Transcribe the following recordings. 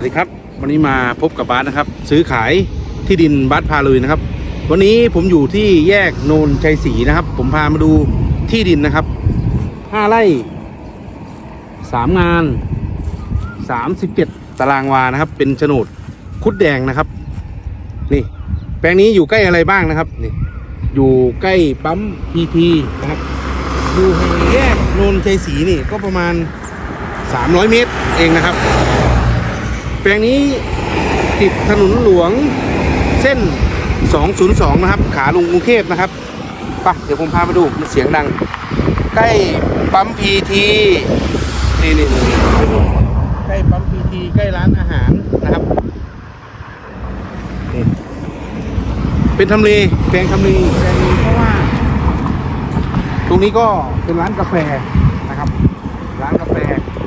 สวัสดีครับ วันนี้มาพบกับบาสนะครับ ซื้อขายที่ดินบาสพาลุยนะครับ วันนี้ผมอยู่ที่แยกโนนชัยศรีนะครับ ผมพามาดูที่ดินนะครับห้าไร่สามงานสามสิบเจ็ดตารางวานะครับ เป็นโฉนดคุดแดงนะครับ นี่ แปลงนี้อยู่ใกล้อะไรบ้างนะครับนี่อยู่ใกล้ปั๊มพีทีนะครับอยู่ห่างแยกโนนชัยศรีนี่ก็ประมาณ 300 เมตรเองนะครับ แปลงนี้ติดถนนหลวงเส้น 202 นะครับ ขาลงกรุงเทพนะครับไปะเดี๋ยวผมพามาดูมันเสียงดัง ใกล้ปั๊มพีทีนี่นี่นี่ใกล้ปั๊มพีทีใกล้ร้านอาหารนะครับนี่เป็นทำเลแปลงทำเลแปลงนี้เพราะว่า ตรงนี้ก็เป็นร้านกาแฟนะครับ ร้านกาแฟ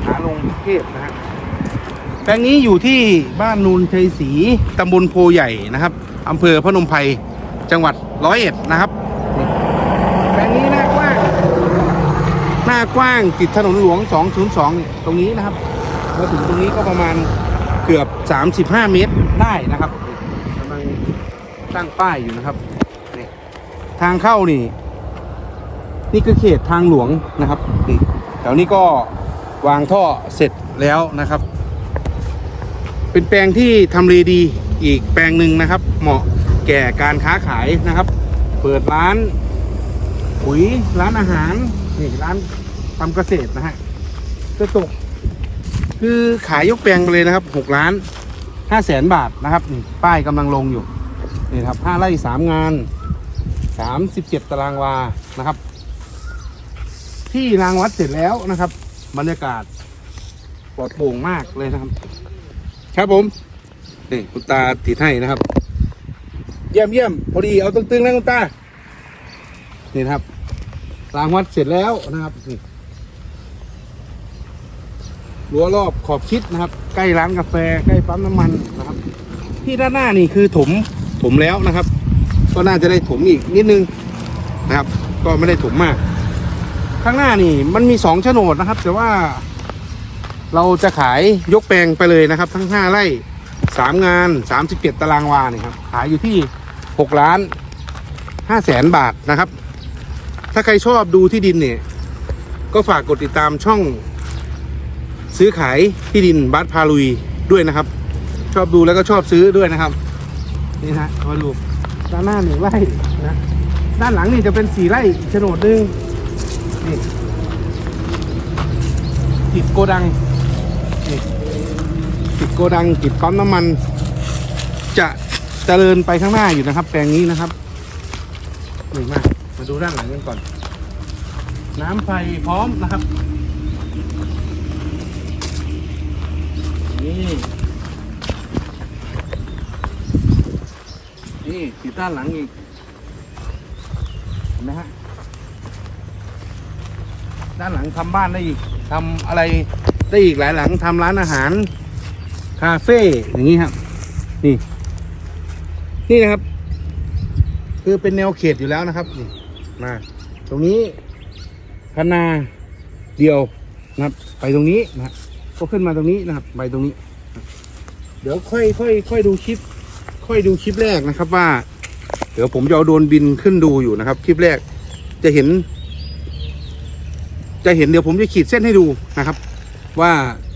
ขาลงกรุงเทพนะฮะ แปลงนี้อยู่ที่บ้านนูนชัยศรีตำบลโพใหญ่นะครับอำเภอพนมไพรจังหวัดร้อยเอ็ดนะครับ แปลงนี้หน้ากว้าง หน้ากว้างติดถนนหลวง 202 ตรงนี้นะครับมาถึงตรงนี้ก็ประมาณเกือบ 35 เมตรได้นะครับกำลังสร้างป้ายอยู่นะครับนี่ทางเข้านี่ นี่คือเขตทางหลวงนะครับนี่แถวนี้ก็วางท่อเสร็จแล้วนะครับ เป็นแปลงที่ทำเลดีอีกแปลงหนึ่งนะครับ เหมาะแก่การค้าขายนะครับ เปิดร้านปุ๋ยร้านอาหารนี่ร้านทำเกษตรนะฮะจะตก คือขายยกแปลงไปเลยนะครับหกล้านห้าแสนบาทนะครับป้ายกำลังลงอยู่นี่ครับห้าไร่สามงานสามสิบเจ็ดตารางวานะครับ ที่รางวัดเสร็จแล้วนะครับ บรรยากาศปลอดโปร่งมากเลยนะครับ ครับผมนี่คุณตาติดให้นะครับ เยี่ยมเยี่ยมพอดีเอาตึงๆนะคุณตานี่นะครับรางวัดเสร็จแล้วนะครับนี่รั้วรอบขอบชิดนะครับ ใกล้ร้านกาแฟใกล้ปั๊มน้ำมันนะครับ ที่ด้านหน้านี่คือถมถมแล้วนะครับ ก็น่าจะได้ถมอีกนิดนึงนะครับ ก็ไม่ได้ถมมาก ข้างหน้านี่มันมีสองโฉนดนะครับ แต่ว่า เราจะขายยกแปลงไปเลยนะครับ ทั้งห้าไร่สามงานสามสิบเจ็ดตารางวาเนี่ยครับขายอยู่ที่หกล้านห้าแสนบาทนะครับ ถ้าใครชอบดูที่ดินเนี่ย ก็ฝากกดติดตามช่อง ซื้อขายที่ดินบัสพาลุยด้วยนะครับ ชอบดูแล้วก็ชอบซื้อด้วยนะครับ นี่นะมาดูด้านหน้าหนึ่งไร่นะด้านหลังนี่จะเป็นสี่ไร่โฉนดหนึ่งนี่ติดโกดัง โกดังติดปั๊มน้ำมัน จะเจริญไปข้างหน้าอยู่นะครับ แปลงนี้นะครับนี่มาก มาดูด้านหลังกันก่อน น้ำไฟพร้อมนะครับ นี่ นี่ติดด้านหลังอีกเห็นไหมฮะด้านหลังทำบ้านได้อีกทำอะไรได้อีกหลายหลังทำร้านอาหาร คาเฟ่อย่างนี้ครับ นี่ นี่นะครับ คือเป็นแนวเขตอยู่แล้วนะครับนี่มา ตรงนี้พนาเดียวนะครับ ไปตรงนี้นะก็ขึ้นมาตรงนี้นะครับ ไปตรงนี้ เดี๋ยวค่อยค่อยค่อยดูคลิป ค่อยดูคลิปแรกนะครับว่า เดี๋ยวผมจะเอาโดรนบินขึ้นดูอยู่นะครับ คลิปแรกจะเห็น จะเห็นเดี๋ยวผมจะขีดเส้นให้ดูนะครับ ว่า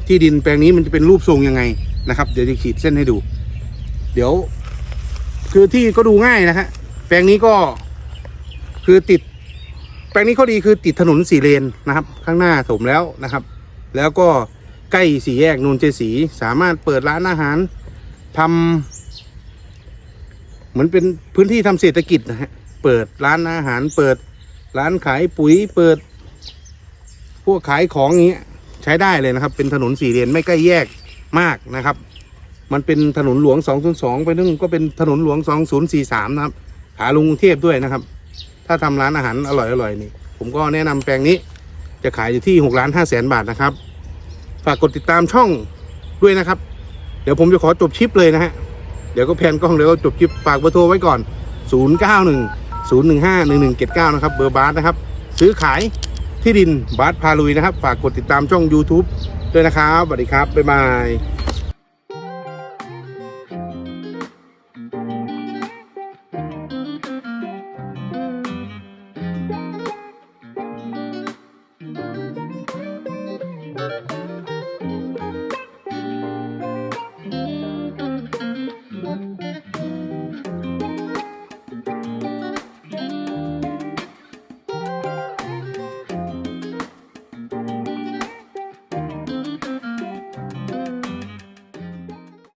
ที่ดินแปลงนี้มันจะเป็นรูปทรงยังไง นะครับ เดี๋ยวจะขีดเส้นให้ดู เดี๋ยว คือที่ก็ดูง่ายนะฮะแปลงนี้ก็คือติด แปลงนี้ข้อดีคือติดถนนสี่เลนนะครับ ข้างหน้าถมแล้วนะครับ แล้วก็ใกล้สี่แยกนูนเจสีสามารถเปิดร้านอาหารทำเหมือนเป็นพื้นที่ทำเศรษฐกิจนะฮะเปิดร้านอาหารเปิดร้านขายปุ๋ยเปิด พวกขายของอย่างเงี้ยใช้ได้เลยนะครับ เป็นถนนสี่เลนไม่ใกล้แยก มากนะครับ มันเป็นถนนหลวง 202 ไปนึงก็เป็นถนนหลวง 2043 นะครับ ขาลงกรุงเทพด้วยนะครับ ถ้าทำร้านอาหารอร่อยๆนี่ ผมก็แนะนำแปลงนี้ จะขายอยู่ที่6ล้าน5แสนบาทนะครับ ฝากกดติดตามช่องด้วยนะครับ เดี๋ยวผมจะขอจบคลิปเลยนะฮะ เดี๋ยวก็แพนกล้องเดี๋ยวก็จบคลิปฝากเบอร์โทรไว้ก่อน 091 015 1179 นะครับ เบอร์บาสนะครับ ซื้อขาย ที่ดินบาสพาลุยนะครับ ฝากกดติดตามช่อง YouTube ด้วยนะครับสวัสดีครับ บ๊ายบาย